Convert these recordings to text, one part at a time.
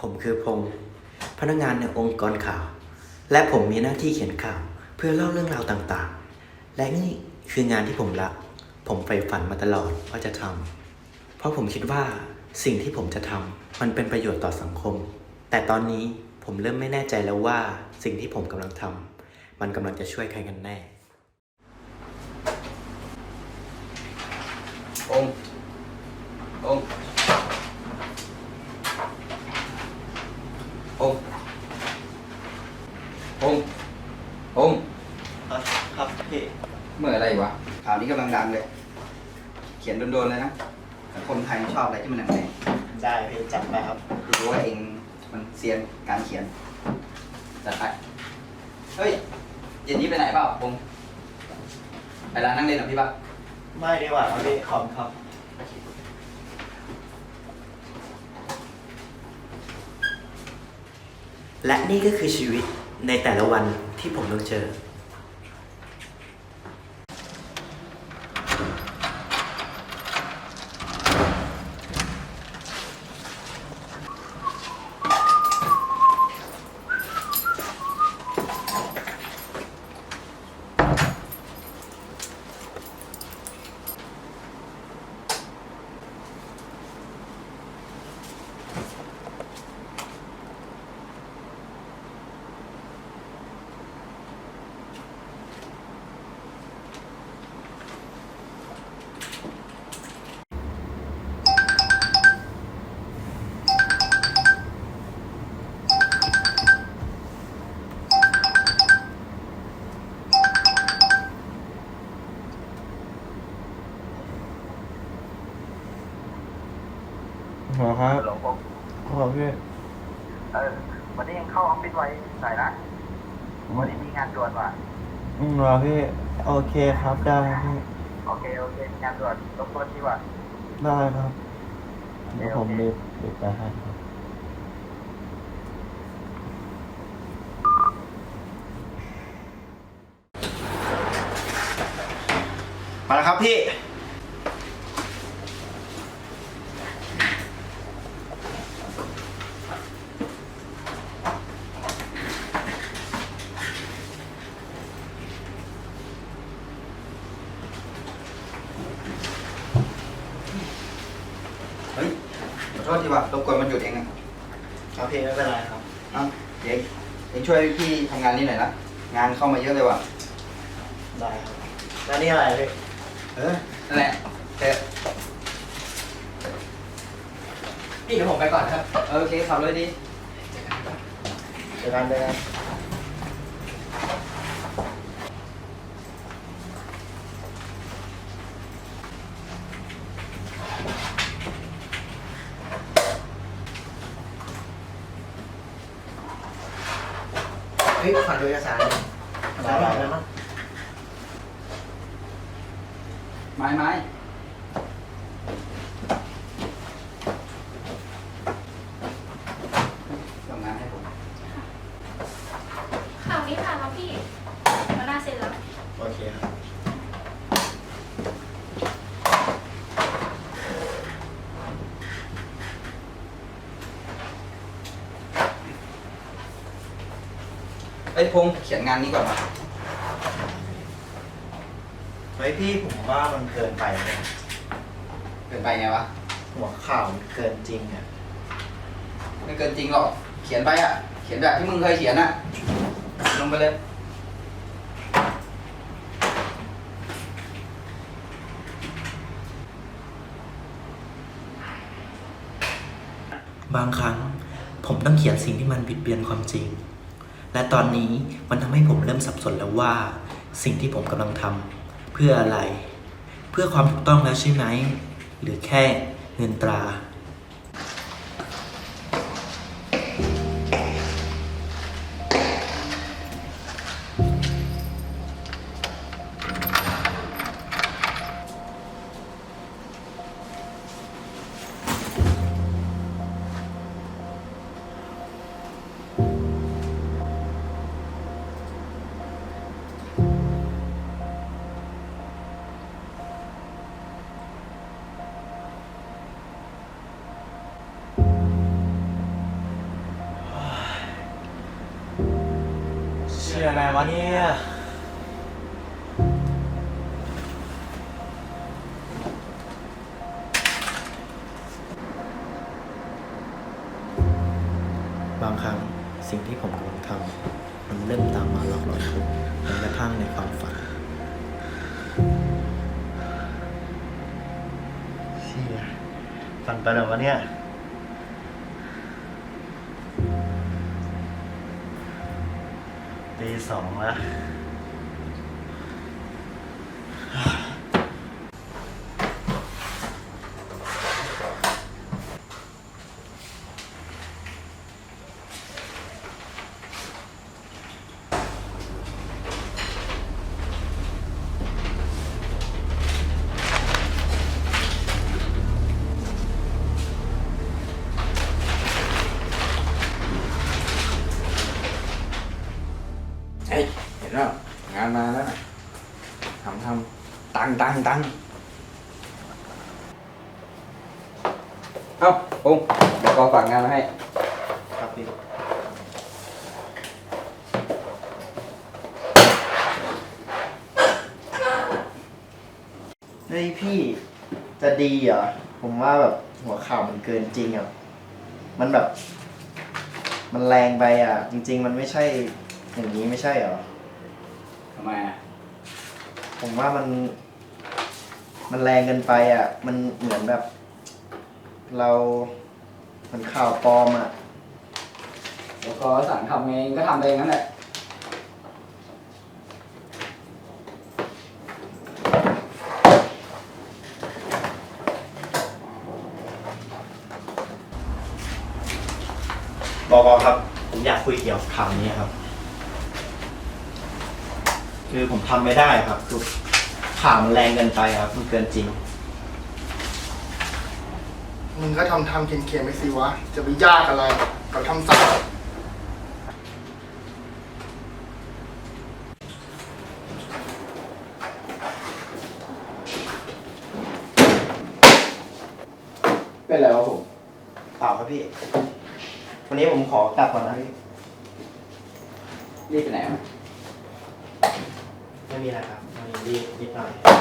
ผมคือพงษ์พนักงานในองค์กรข่าว และผมมีหน้าที่เขียนข่าว เพื่อเล่าเรื่องราวต่างๆ และนี่คืองานที่ผมรัก ผมใฝ่ฝันมาตลอดว่าจะทำเพราะผมคิดว่าสิ่งที่ผมจะทำมันเป็นประโยชน์ต่อสังคม แต่ตอนนี้ผมเริ่มไม่แน่ใจแล้วว่าสิ่งที่ผมกำลังทำมันกำลังจะช่วยใครกันแน่องค์องค์ องค์องค์องค์ครับพี่เมื่ออะไรวะข่าวนี้กำลังดังเลย เขียนโดนๆเลยนะแต่คนไทยชอบอะไรที่มันแรงได้พี่จัดไปครับๆรู้ว่าเองมันเซียนการเขียนจัดไปเฮ้ยเย็นนี้ไปไหนเปล่าองค์ไปร้านนั่งเล่นกับพี่ปะไม่ดีกว่าครับพี่ขอบครับ และนี่ก็คือชีวิตในแต่ละวันที่ผมต้องเจอ หัวครับหลวงผมขอพี่เออวันนี้ยังเข้าออฟฟิศไว้หน่อยนะวันนี้มีงานด่วนว่ะอืมรอพี่ โอเคครับได้พี่ โอเคโอเคมีงานด่วนรบกวนที่ว่าได้ครับเดี๋ยวผมโอเครีบรีบไปให้ครับมาแล้วครับพี่ เฮ้ยขอโท ษทีว่ะรบกวนมันหยุดเองอะครับพี่ไม่เป็นไรครับเอ้าเด็กเองช่วยพี่ทำงานนี้หน่อยนะงานเข้ามาเยอะเลยว่ะได้ครับแล้วนี่อะไรพี่เออนั่นแหละเถอะพี่เดี๋ยวผมไปก่อนครับ เออโอเคขับเลยดีเจอกันเลยครับ เฮ้ยขอ ดูเอกสารได้ได้ได้มั้ง ไม้ไม้ทำงานให้ผม ข่าวนี้ผ่านแล้วพี่มาหน้าเซ็นแล้ว โอเคครับ เอ้ยพงษ์เขียนงานนี้ก่อนมาเฮ้ยพี่ผมว่ามันเกินไปเลยเกินไปไงวะหัวข่าวมันเกินจริงอะไม่เกินจริงหรอก เขียนไปอะ เขียนแบบที่มึงเคยเขียนอะ ลงไปเลย บางครั้ง ผมต้องเขียนสิ่งที่มันบิดเบือนความจริง และตอนนี้มันทำให้ผมเริ่มสับสนแล้วว่า สิ่งที่ผมกำลังทำเพื่ออะไร เพื่อความถูกต้องแล้วใช่ไหม หรือแค่เงินตรา ชื่ออะไรวะเนี่ยบางครั้งสิ่งที่ผมกำลังทำมันเริ่มตามมาหลอกหลอนผมจนกระทั่งในความฝันเชี่ยฟันไปแล้ววะเนี่ย สองละ เฮ้ย เห็นแล้วงานมาแล้วนะทำทำตังตังตัง เอ้าปุ้งเดี๋ยวกอฝากงานมาให้ ครับพี่ เฮ้ยพี่ จะดีเหรอผมว่าแบบหัวข่าวมันเกินจริงอะมันแบบ มันแรงไปอะ จริง ๆ มันไม่ใช่อย่างนี้ไม่ใช่เหรอทำไมอะผมว่ามัน มันแรงเกินไปอะ มันเหมือนแบบ เรา มันข่าวปลอมอะ เดี๋ยวกอสั่งทำเองก็ทำเองนั่นแหละ บอกครับ ผมอยากคุยเกี่ยวกับข่าวนี้ครับ คือผมทำไม่ได้ครับ คือข่าวมันแรงเกินไปครับ มันเกินจริง มึงก็ทำทำเขียนเขียนๆไปสิวะ จะไปยากอะไรกับทำสักเป็นไรวะผมเปล่าครับพี่ วันนี้ผมขอกลับก่อนนะพี่รีบไปไหนวะไม่มีอะไรครับวันนี้รีบนิดหน่อย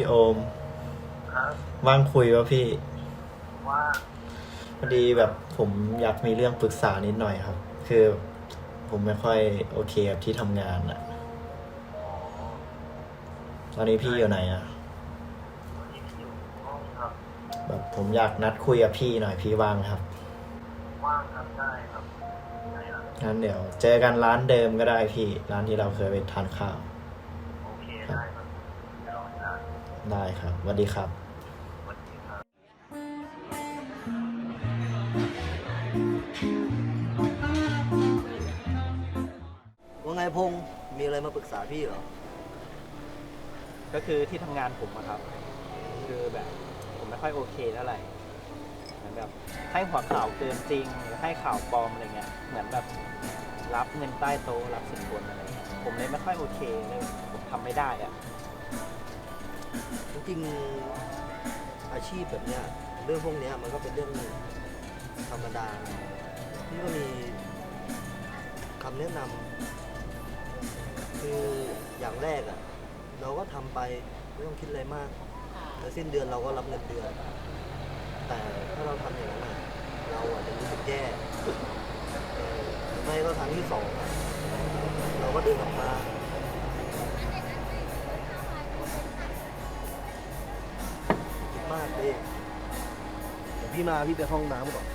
พี่โอมครับว่างคุยวะพี่ว่าพอดีแบบผมอยากมีเรื่องปรึกษานิดหน่อยครับ คือผมไม่ค่อยโอเคกับที่ทำงานอะตอนนี้พี่อยู่ไหนอะวันนี้พี่อยู่ห้องครับแบบผมอยากนัดคุยกับพี่หน่อยพี่ว่างไหมครับว่างครับได้ครับไหนล่ะงั้นเดี๋ยว เจอกันร้านเดิมก็ได้พี่ ร้านที่เราเคยไปทานข้าว โอเคได้ครับเดี๋ยวรอที่ร้าน ได้ครับสวัสดีครับสวัสดีครับว่าไงพงษ์มีอะไรมาปรึกษาพี่เหรอ ก็คือที่ทำงานผมอะครับ คือแบบผมไม่ค่อยโอเคเท่าไหร่เหมือนแบบให้หัวข่าวเกินจริงหรือให้ข่าวปลอมอะไรเงี้ยเหมือนแบบรับเงินใต้โต๊ะรับสินบนอะไรเงี้ยผมเลยไม่ค่อยโอเคเลยผมทำไม่ได้อะ จริงๆอาชีพแบบเนี้ยเรื่องพวกเนี้ยมันก็เป็นเรื่องธรรมดาพี่ก็มีคำแนะนำคืออย่างแรกอะ่ะ เราก็ทำไปไม่ต้องคิดอะไรมากแล้วสิ้นเดือนเราก็รับเงินเดือน แต่ถ้าเราทำอย่างนั้นอะเราอาจจะรู้สึกแย่เออหรือไม่ก็ทางที่สองอะเราก็เดินออกมา พี่มาพี่ไปห้องน้ำก่อน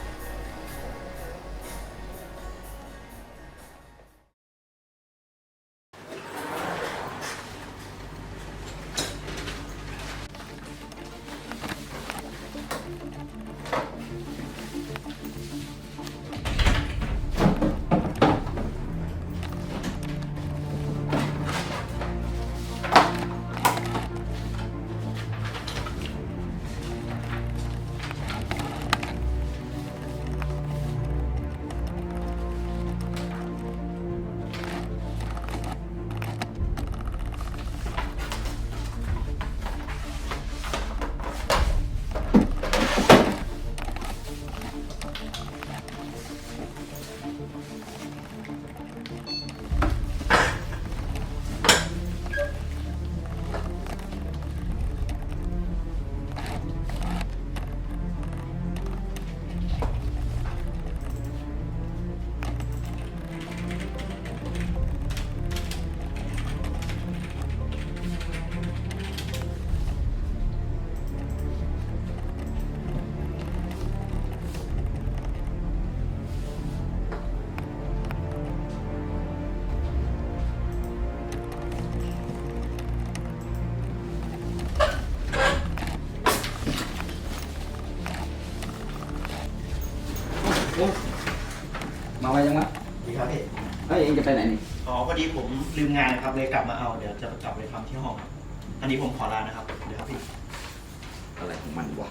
ยังวะดีครับพี่เฮ้ยเองจะไปไหนนี่อ๋อพอดีผมลืมงานนะครับเลยกลับมาเอาเดี๋ยวจะกลับไปทำที่ห้องครับอันนี้ผมขอลานะครับเดี๋ยวครับพี่อะไรของมันวะ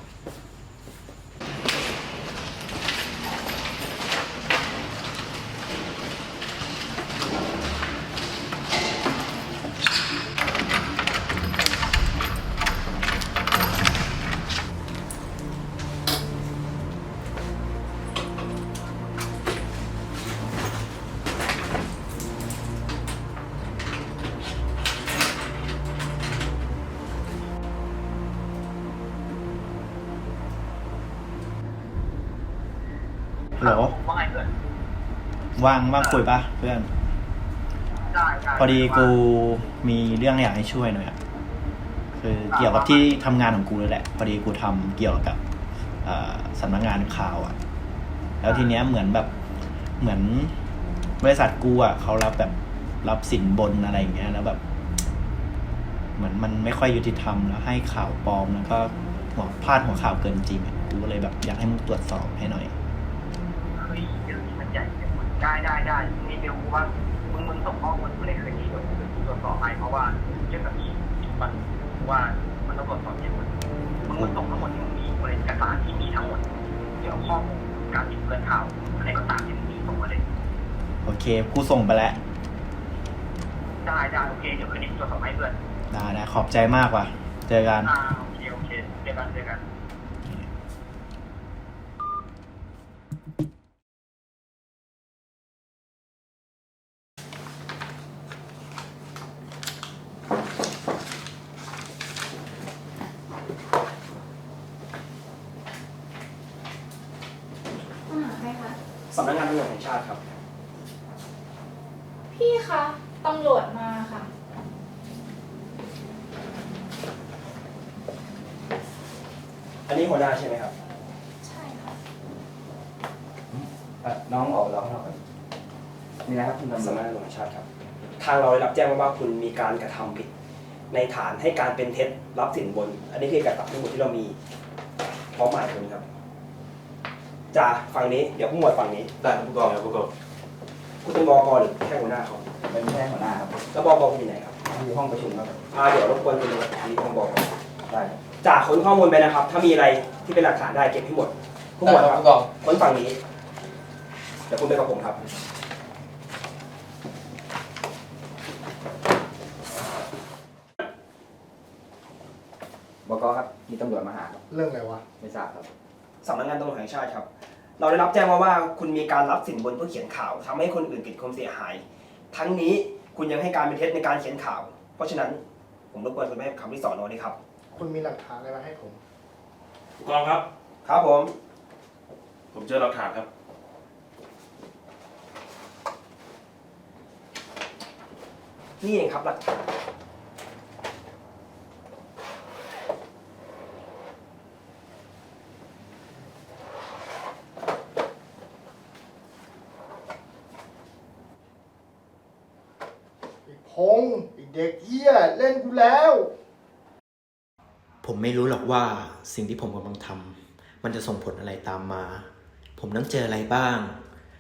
ฮัลโหลว่าไงเพื่อนว่างว่างคุยปะเพื่อน ได้ได้พอดีกูมีเรื่องอยากให้ช่วยหน่อยอะคือเกี่ยวกับที่ทำงานของกูเลยแหละ พอดีกูทำเกี่ยวกับเอ่อสำนักงานข่าวอะแล้วทีเนี้ยเหมือนแบบเหมือนบริษัทกูอะเขารับแบบรับสินบนอะไรอย่างเงี้ย แล้วแบบ เหมือนมันไม่ค่อยยุติธรรมแล้วให้ข่าวปลอมแล้วก็หัวพลาดหัวข่าวเกินจริงอะกูก็เลยแบบอยากให้มึงตรวจสอบให้หน่อย เฮ้ยเรื่องนี้มันใหญ่เกิน ไปได้ได้ได้นี่เดี๋ยวกูว่ามึงมึงส่งข้อมูลกูเลยคืนนี้เดี๋ยวกูจะตรวจสอบให้เพราะว่าเรื่องแบบนี้มันว่ามันต้องตรวจสอบอย่างมันมึงมึงส่งทั้งหมดที่มึงมีกูเลยเอกสารที่มีทั้งหมดเกี่ยวข้อมูลการติดเกินข่าวอะไรก็ตามที่มึงมีส่งมาเลยโอเคกูส่งไปแล้วได้ได้โอเคเดี๋ยวคืนนี้กูตรวจสอบให้เพื่อนได้ได้ขอบใจมากว่ะเจอกันอ่าโอเคโอเคเจอกันเจอกัน มาหาใครคะ สำนักงานตำรวจแห่งชาติครับ พี่คะตำรวจมาค่ะ อันนี้หัวหน้าใช่ไหมครับใช่ค่ะเอ่อน้องออกแล้วข้างนอกก่อนนี่นะครับคุณตำรวสำจนักงานตำรวจแห่งชาติครับ ทางเราได้รับแจ้งมาว่าคุณมีการกระทำผิด ในฐานให้การเป็นเท็จรับสินบน อันนี้คือเอกสารทั้งหมดที่เรามีพร้อมหมายคุณครับจ่าฝั่งนี้เดี๋ยวผู้หมวดฝั่งนี้ ได้ผู้กองครับผู้กอง คุณเป็นบกหรือแค่หัวหน้าเขาเป็นแค่หัวหน้าครับแล้วบกคุณอยู่ไหนครับที่ห้องประชุมครับอ่าเดี๋ยวรบกวนคุณที่ห้องบกได้จ่าค้นข้อมูลไปนะครับ ถ้ามีอะไรที่เป็นหลักฐานได้เก็บให้หมดผู้หมวดครับค้นฝั่งนี้เดี๋ยวคุณไปกับผมครับบกครับมีตำรวจมาหาครับเรื่องอะไรวะไม่ทราบครับสำนักงานตำรวจแห่งชาติครับ เราได้รับแจ้งมาว่าคุณมีการรับสินบนเพื่อเขียนข่าวทำให้คนอื่นเกิดความเสียหาย ทั้งนี้คุณยังให้การเป็นเท็จในการเขียนข่าว เพราะฉะนั้นผมรบกวนคุณไปให้คำที่สอนอนี้ครับ คุณมีหลักฐานอะไรมาให้ผม ผู้กองครับ ครับผม ผมเจอหลักฐานครับ นี่เองครับหลักฐาน พงไอเด็กเหี้ยเล่นกูแล้ว ผมไม่รู้หรอกว่าสิ่งที่ผมกำลังทำมันจะส่งผลอะไรตามมา ผมต้องเจออะไรบ้าง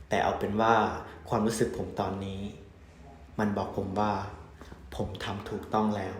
แต่เอาเป็นว่าความรู้สึกผมตอนนี้ มันบอกผมว่า ผมทำถูกต้องแล้ว